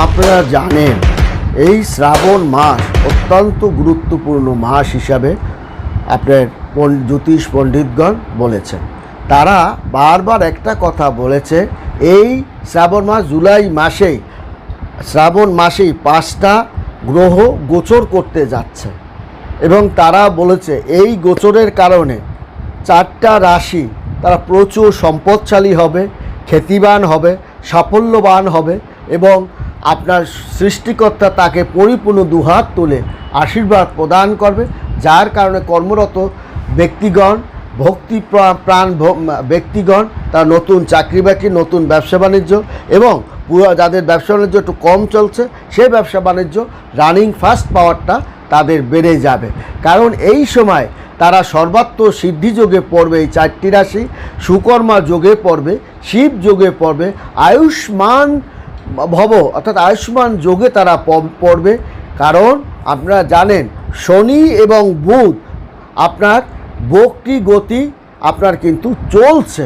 আপনারা জানেন, এই শ্রাবণ মাস অত্যন্ত গুরুত্বপূর্ণ মাস হিসাবে আপনার জ্যোতিষ পণ্ডিতগণ বলেছেন। তারা বারবার একটা কথা বলেছে, এই শ্রাবণ মাস জুলাই মাসেই, শ্রাবণ মাসেই পাঁচটা গ্রহ গোচর করতে যাচ্ছে এবং তারা বলেছে, এই গোচরের কারণে চারটা রাশি তারা প্রচুর সম্পদশালী হবে, খ্যাতিবান হবে, সাফল্যবান হবে এবং আপনার সৃষ্টিকর্তা তাকে পরিপূর্ণ দুহাত তুলে আশীর্বাদ প্রদান করবে, যার কারণে কর্মরত ব্যক্তিগণ, ভক্তি প্রাণ ব্যক্তিগণ, তার নতুন চাকরি বাকরি, নতুন ব্যবসা বাণিজ্য এবং পুরো যাদের ব্যবসা বাণিজ্য একটু কম চলছে সেই ব্যবসা বাণিজ্য রানিং ফার্স্ট পাওয়ারটা তাদের বেড়ে যাবে। কারণ এই সময় তারা সর্বাত্ম সিদ্ধি যোগে পড়বে এই চারটি রাশি, সুকর্মা যোগে পড়বে, শিব যোগে পড়বে, আয়ুষ্মান ভব, অর্থাৎ আয়ুষ্মান যোগে তারা পড়বে। কারণ আপনারা জানেন, শনি এবং বুধ আপনার বক্রি গতি আপনার কিন্তু চলছে।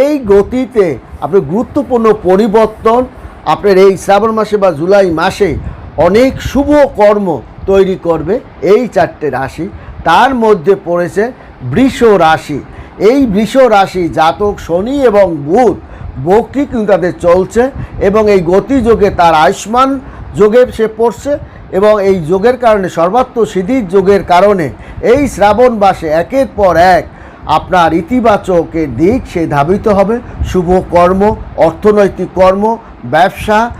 এই গতিতে আপনার গুরুত্বপূর্ণ পরিবর্তন, আপনার এই শ্রাবণ মাসে বা জুলাই মাসে অনেক শুভ কর্ম তৈরি করবে এই চারটে রাশি। তার মধ্যে পড়েছে বৃষ রাশি। এই বৃষ রাশি জাতক শনি এবং বুধ কিন্তু তাদের চলছে এবং এই গতিযোগে তার আয়ুষ্মান যোগে সে পড়ছে এবং এই যোগের কারণে সর্বাত্ম সিদ্ধির যোগের কারণে এই শ্রাবণ মাসে একের পর এক আপনার ইতিবাচকের দিক সে ধাবিত হবে। শুভ কর্ম, অর্থনৈতিক কর্ম, ব্যবসা,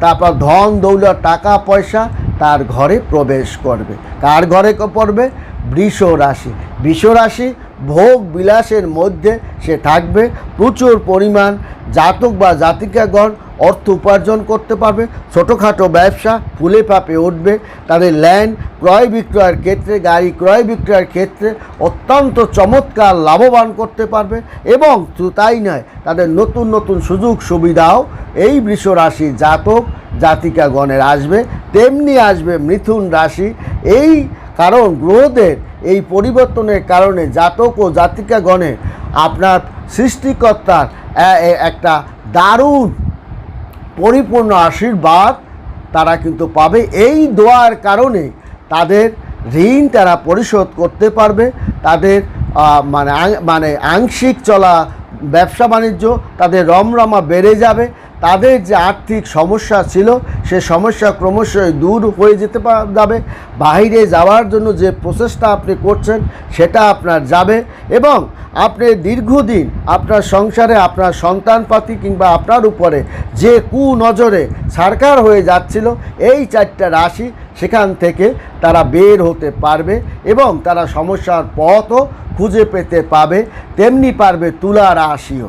তারপর ধন, দৌলত, টাকা, পয়সা তার ঘরে প্রবেশ করবে। কার ঘরে পড়বে? বৃষ রাশি। বৃষ রাশি ভোগ বিলাসের মধ্যে সে থাকবে। প্রচুর পরিমাণ জাতক বা জাতিকাগণ অর্থ উপার্জন করতে পারবে। ছোটোখাটো ব্যবসা ফুলে পাপে উঠবে। তাদের ল্যান্ড ক্রয় বিক্রয়ের ক্ষেত্রে, গাড়ি ক্রয় বিক্রয়ের ক্ষেত্রে অত্যন্ত চমৎকার লাভবান করতে পারবে এবং তাই নয়, তাদের নতুন নতুন সুযোগ সুবিধাও এই বৃষ রাশি জাতক জাতিকাগণের আসবে। তেমনি আসবে মিথুন রাশি। এই কারণ গ্রহদের এই পরিবর্তনের কারণে জাতক ও জাতিকাগণে আপনার সৃষ্টিকর্তার একটা দারুণ পরিপূর্ণ আশীর্বাদ তারা কিন্তু পাবে। এই দোয়ার কারণে তাদের ঋণ তারা পরিশোধ করতে পারবে। তাদের মানে মানে আংশিক চলা ব্যবসা বাণিজ্য তাদের রমরমা বেড়ে যাবে। তাদের যে আর্থিক সমস্যা ছিল, সে সমস্যা ক্রমশই দূর হয়ে যেতে যাবে। বাইরে যাওয়ার জন্য যে প্রচেষ্টা আপনি করছেন, সেটা আপনার যাবে এবং আপনি দীর্ঘদিন আপনার সংসারে আপনার সন্তানপাতি কিংবা আপনার উপরে যে কুনজরে সরকার হয়ে যাচ্ছিল, এই চারটা রাশি সেখান থেকে তারা বের হতে পারবে এবং তারা সমস্যার পথও খুঁজে পেতে পাবে। তেমনি পারবে তুলা রাশিও।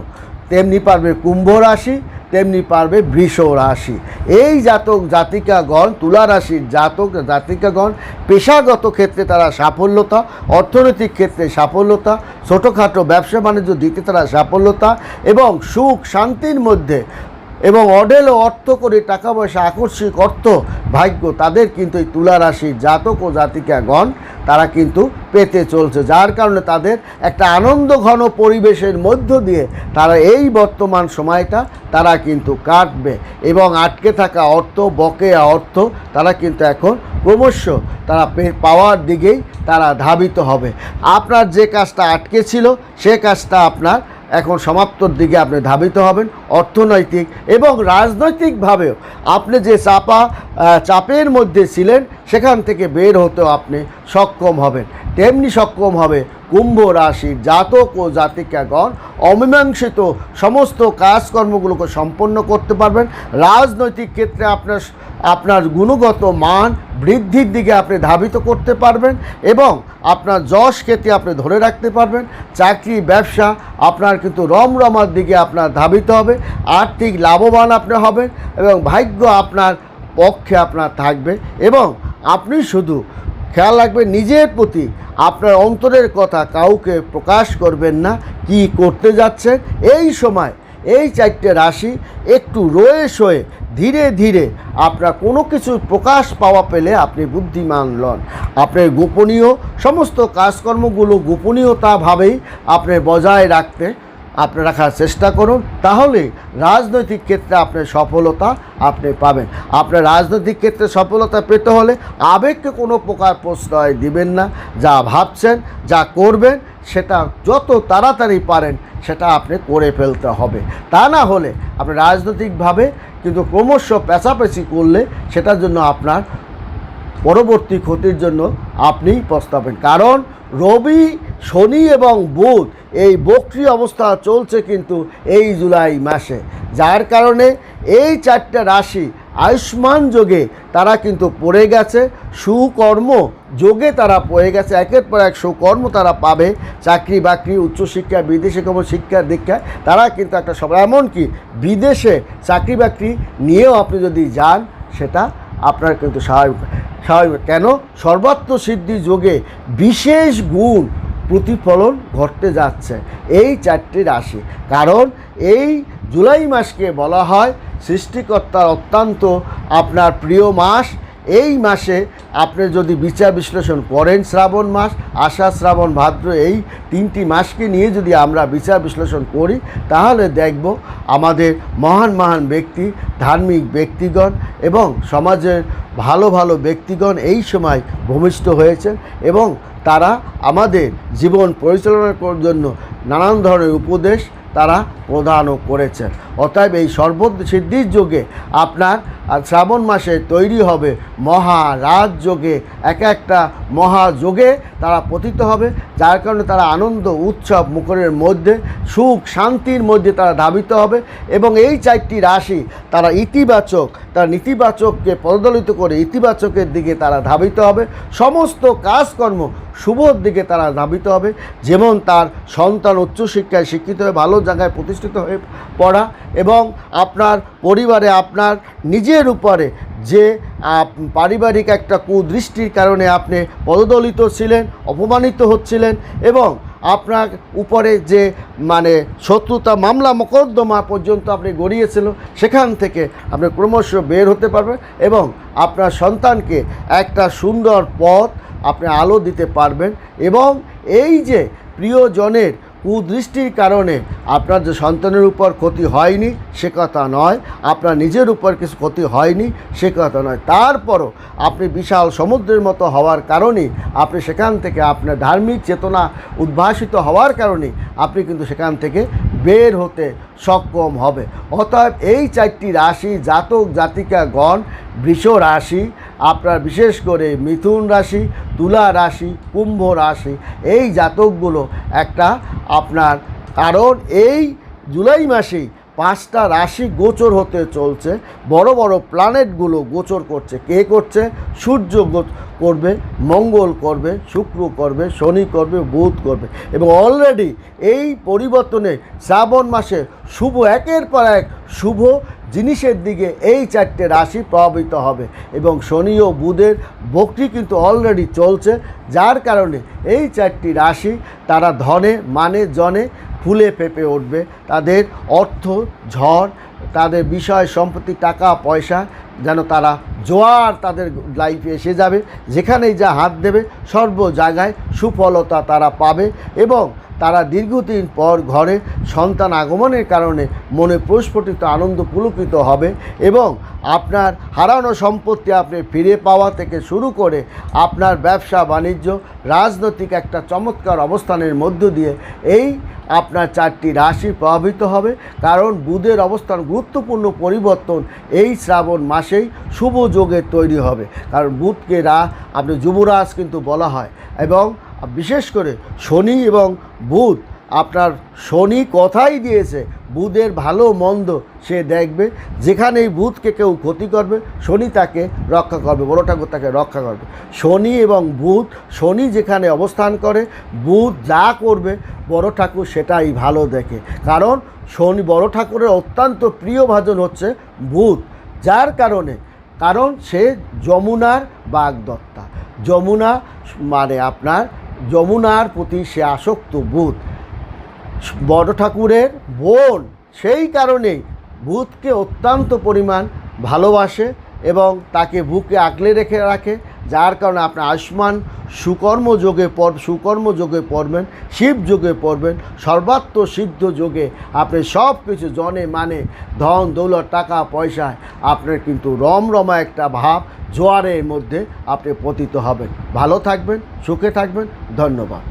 তেমনি পারবে কুম্ভ রাশি তেমনি পারবে বৃষ রাশি। এই জাতক, জাতিকাগণ, তুলা রাশির জাতক, জাতিকাগণ, পেশাগত ক্ষেত্রে তারা সাফল্যতা, অর্থনৈতিক ক্ষেত্রে সাফল্যতা, ছোটোখাটো ব্যবসা বাণিজ্য দিতে তারা সাফল্যতা এবং সুখ শান্তির মধ্যে এবং অডেল অর্থ করে টাকা পয়সা আকস্মিক অর্থ, ভাগ্য, তাদের কিন্তু এই তুলা রাশির জাতক ও জাতিকাগণ তারা কিন্তু পেতে চলছে, যার কারণে তাদের একটা আনন্দ ঘন পরিবেশের মধ্য দিয়ে তারা এই বর্তমান সময়টা তারা কিন্তু কাটবে এবং আটকে থাকা অর্থ, বকেয়া অর্থ তারা কিন্তু এখন ক্রমশ তারা পাওয়ার দিকেই তারা ধাবিত হবে। আপনার যে কাজটা আটকে ছিল, সে কাজটা আপনার এখন সমাপ্তর দিকে আপনি ধাবিত হবেন। অর্থনৈতিক এবং রাজনৈতিকভাবেও আপনি যে চাপা চাপের মধ্যে ছিলেন, সেখান থেকে বের হতেও আপনি সক্ষম হবেন। তেমনি সক্ষম হবে কুম্ভ রাশির জাতক ও জাতিকাগণ। অমীমাংসিত সমস্ত কাজকর্মগুলোকে সম্পন্ন করতে পারবেন। রাজনৈতিক ক্ষেত্রে আপনার আপনার গুণগত মান বৃদ্ধির দিকে আপনি ধাবিত করতে পারবেন এবং আপনার যশ খ্যাতি আপনি ধরে রাখতে পারবেন। চাকরি, ব্যবসা আপনার কিন্তু রমরমার দিকে আপনার ধাবিত হবে। আর্থিক লাভবান আপনি হবেন এবং ভাগ্য আপনার পক্ষে আপনার থাকবে এবং আপনি শুধু খেয়াল রাখবেন নিজের প্রতি আপনার অন্তরের কথা কাউকে প্রকাশ করবেন না কি করতে যাচ্ছেন। এই সময় এই চারটে রাশি একটু রয়ে সয়ে ধীরে ধীরে আপনার কোনো কিছু প্রকাশ পাওয়া পেলে আপনি বুদ্ধিমান লন আপনার গোপনীয় সমস্ত কাজকর্মগুলো গোপনীয়তাভাবেই আপনি বজায় রাখতে আপনি রাখার চেষ্টা করুন, তাহলে রাজনৈতিক ক্ষেত্রে আপনার সফলতা আপনি পাবেন। আপনার রাজনৈতিক ক্ষেত্রে সফলতা পেতে হলে আবেগকে কোনো প্রকার প্রশ্রয় দিবেন না। যা ভাবছেন, যা করবেন, সেটা যত তাড়াতাড়ি পারেন, সেটা আপনি করে ফেলতে হবে। তা না হলে আপনি রাজনৈতিকভাবে কিন্তু ক্রমশ পেঁচাপেচি করলে সেটার জন্য আপনার পরবর্তী ক্ষতির জন্য আপনিই প্রস্তাবেন কারণ রবি, শনি এবং বুধ এই বক্রি অবস্থা চলছে কিন্তু এই জুলাই মাসে। যার কারণে এই চারটা রাশি আয়ুষ্মান যোগে তারা কিন্তু পড়ে গেছে, সুকর্ম যোগে তারা পড়ে গেছে। একের পর এক সুকর্ম তারা পাবে, চাকরি বাকরি, উচ্চশিক্ষা, বিদেশে কোনো শিক্ষা দীক্ষা। তারা কিন্তু একটা সব এমনকি বিদেশে চাকরি বাকরি নিয়েও আপনি যদি যান, সেটা আপনার কিন্তু স্বাভাবিক স্বাভাবিক কেন? সর্বাত্ম সিদ্ধি যোগে বিশেষ গুণ প্রতিফলন ঘটতে যাচ্ছে এই চারটি রাশি। কারণ এই জুলাই মাসকে বলা হয় সৃষ্টিকর্তার অত্যন্ত আপনার প্রিয় মাস এই মাসে আপনি যদি বিচার বিশ্লেষণ করেন শ্রাবণ মাস, আষাঢ়, শ্রাবণ, ভাদ্র, এই তিনটি মাসকে নিয়ে যদি আমরা বিচার বিশ্লেষণ করি, তাহলে দেখব আমাদের মহান মহান ব্যক্তি, ধার্মিক ব্যক্তিগণ এবং সমাজের ভালো ভালো ব্যক্তিগণ এই সময় ভূমিষ্ঠ হয়েছেন এবং তারা আমাদের জীবন পরিচালনার জন্য নানান ধরনের উপদেশ তারা প্রদানও করেছেন। অতএব এই সর্বসিদ্ধির যোগে আপনার শ্রাবণ মাসে তৈরি হবে মহা রাজযোগে এক একটা মহাযোগে তারা পতিত হবে, যার কারণে তারা আনন্দ, উৎসব, মুখরের মধ্যে, সুখ, শান্তির মধ্যে তারা ধাবিত হবে এবং এই চারটি রাশি তারা ইতিবাচক, তার নেতিবাচককে পদদলিত করে ইতিবাচকের দিকে তারা ধাবিত হবে। সমস্ত কাজকর্ম শুভর দিকে তারা ধাবিত হবে। যেমন তার সন্তান উচ্চশিক্ষায় শিক্ষিত হয়ে ভালো জায়গায় প্রতিষ্ঠিত হয়ে পড়া এবং আপনার পরিবারে আপনার নিজের উপরে যে পারিবারিক একটা কুদৃষ্টির কারণে আপনি পদদলিত ছিলেন, অপমানিত হচ্ছিলেন এবং আপনার উপরে যে মানে শত্রুতা মামলা মোকদ্দমা পর্যন্ত আপনি গড়িয়েছিল, সেখান থেকে আপনি ক্রমশ বের হতে পারবেন এবং আপনার সন্তানকে একটা সুন্দর পথ আপনি আলো দিতে পারবেন এবং এই যে প্রিয়জনের কুদৃষ্টির কারণে আপনার যে সন্তানের উপর ক্ষতি হয়নি, সে কথা নয়। আপনার নিজের উপর কিছু ক্ষতি হয়নি, সে কথা নয়। তারপরও আপনি বিশাল সমুদ্রের মতো হওয়ার কারণে আপনি সেখান থেকে আপনার ধার্মিক চেতনা উদ্ভাসিত হওয়ার কারণে আপনি কিন্তু সেখান থেকে বের হতে সক্ষম হবে। অতএব এই চারটি রাশি, জাতক জাতিকাগণ বৃষ রাশি আপনার বিশেষ করে মিথুন রাশি, তুলা রাশি, কুম্ভ রাশি, এই জাতকগুলো একটা আপনার কারণ এই জুলাই মাসেই পাঁচটা রাশি গোচর হতে চলছে। বড় বড় প্ল্যানেটগুলো গোচর করছে। কে করছে? সূর্য করবে, মঙ্গল করবে, শুক্র করবে, শনি করবে, বুধ করবে। এবং অলরেডি এই পরিবর্তনে শ্রাবণ মাসে শুভ, একের পর এক শুভ জিনিসের দিকে এই চারটে রাশি প্রভাবিত হবে এবং শনি ও বুধের বক্রি কিন্তু অলরেডি চলছে, যার কারণে এই চারটি রাশি তারা ধনে মানে জনে ফুলে ফেপে উঠবে। তাদের অর্থ, ঝড় তাদের বিষয়, সম্পত্তি, টাকা, পয়সা যেন তারা জোয়ার তাদের লাইফে এসে যাবে। যেখানেই যা হাত দেবে, সর্ব জায়গায় সুফলতা তারা পাবে এবং তারা দীর্ঘদিন পর ঘরে সন্তান আগমনের কারণে মনে প্রস্ফুটিত আনন্দ পুলকিত হবে এবং আপনার হারানো সম্পত্তি আপনি ফিরে পাওয়া থেকে শুরু করে আপনার ব্যবসা, বাণিজ্য, রাজনৈতিক একটা চমৎকার অবস্থানের মধ্য দিয়ে এই আপনার চারটি রাশি প্রভাবিত হবে, কারণ বুধের অবস্থান গুরুত্বপূর্ণ পরিবর্তন এই শ্রাবণ মাসেই শুভ যোগে তৈরি হবে। কারণ বুধকে রা, আপনি যুবরাজ কিন্তু বলা হয়। এবং বিশেষ করে শনি এবং বুধ, আপনার শনি কথাই দিয়েছে বুধের ভালো মন্দ সে দেখবে। যেখানেই বুধকে কেউ ক্ষতি করবে, শনি তাকে রক্ষা করবে, বড় ঠাকুর তাকে রক্ষা করবে। শনি এবং বুধ, শনি যেখানে অবস্থান করে, বুধ যা করবে, বড় ঠাকুর সেটাই ভালো দেখে। কারণ শনি বড় ঠাকুরের অত্যন্ত প্রিয় ভাজন হচ্ছে বুধ। যার কারণে, কারণ সে যমুনার বাগদত্তা। যমুনা মানে আপনার, যমুনার প্রতি সে আসক্ত বুধ। বড় ঠাকুরের বোন, সেই কারণেই ভূতকে অত্যন্ত পরিমাণ ভালোবাসে এবং তাকে বুকে আগলে রেখে রাখে, যার কারণে আপনি আয়ুষ্মান সুকর্ম যোগে পর, সুকর্ম যোগে পড়বেন, শিব যোগে পড়বেন, সর্বাত্ম সিদ্ধ যোগে আপনি সব কিছু জনে মানে ধন, দৌলত, টাকা পয়সায় আপনার কিন্তু রমরমা একটা ভাব জোয়ারের মধ্যে আপনি পতিত হবেন। ভালো থাকবেন, সুখে থাকবেন, ধন্যবাদ।